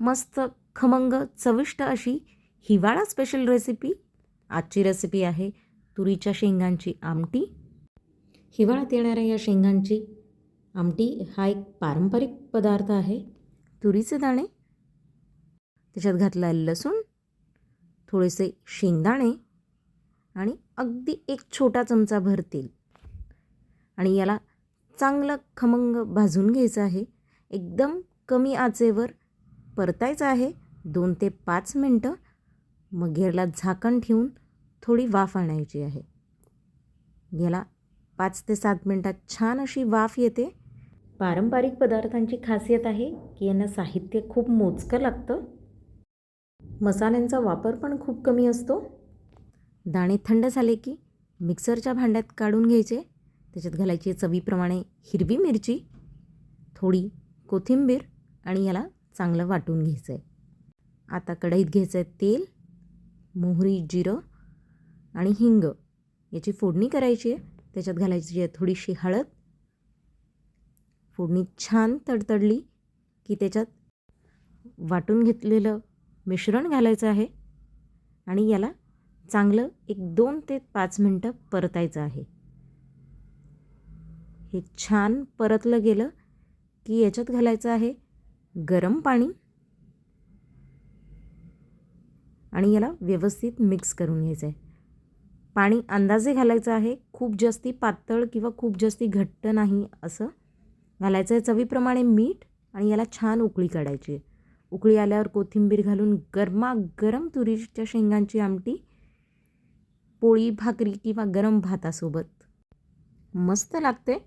मस्त खमंग चविष्ट अशी हिवाळा स्पेशल रेसिपी आजची रेसिपी आहे तुरीच्या शेंगांची आमटी. हिवाळ्यात येणाऱ्या या शेंगांची आमटी हा एक पारंपरिक पदार्थ आहे. तुरीचे दाणे त्याच्यात घातला लसूण थोडेसे शेंगदाणे आणि अगदी एक छोटा चमचा भरतील आणि याला चांगलं खमंग भाजून घ्यायचं आहे. एकदम कमी आचेवर परतायचं आहे दोन ते पाच मिनटं. मग याला झाकण ठेवून थोडी वाफ आणायची आहे. याला पाच ते सात मिनटात छान अशी वाफ येते. पारंपरिक पदार्थांची खासियत आहे की यांना साहित्य खूप मोजकं लागतं. मसाल्यांचा वापर पण खूप कमी असतो. दाणे थंड झाले की मिक्सरच्या भांड्यात काढून घ्यायचे. त्याच्यात घालायची चवीप्रमाणे हिरवी मिरची थोडी कोथिंबीर आणि याला चांगलं वाटून घ्यायचं आहे आता कढईत घ्यायचं आहे तेल मोहरी जिरं आणि हिंग. याची फोडणी करायची आहे. त्याच्यात घालायची आहे थोडीशी हळद. फोडणी छान तडतडली की त्याच्यात वाटून घेतलेलं मिश्रण घालायचं आहे आणि याला चांगलं एक दोन ते पाच मिनटं परतायचं आहे. हे छान परतलं गेलं की याच्यात घालायचं आहे गरम पाणी आणि याला व्यवस्थित मिक्स करून घ्यायचं आहे पाणी अंदाजे घालायचं आहे खूप जास्ती पातळ किंवा खूप जास्ती घट्ट नाही असं घालायचं आहे चवीप्रमाणे मीठ आणि याला छान उकळी काढायची आहे. उकळी आल्यावर कोथिंबीर घालून गरमागरम तुरीच्या शेंगांची आमटी पोळी भाकरी किंवा गरम भातासोबत. मस्त लागते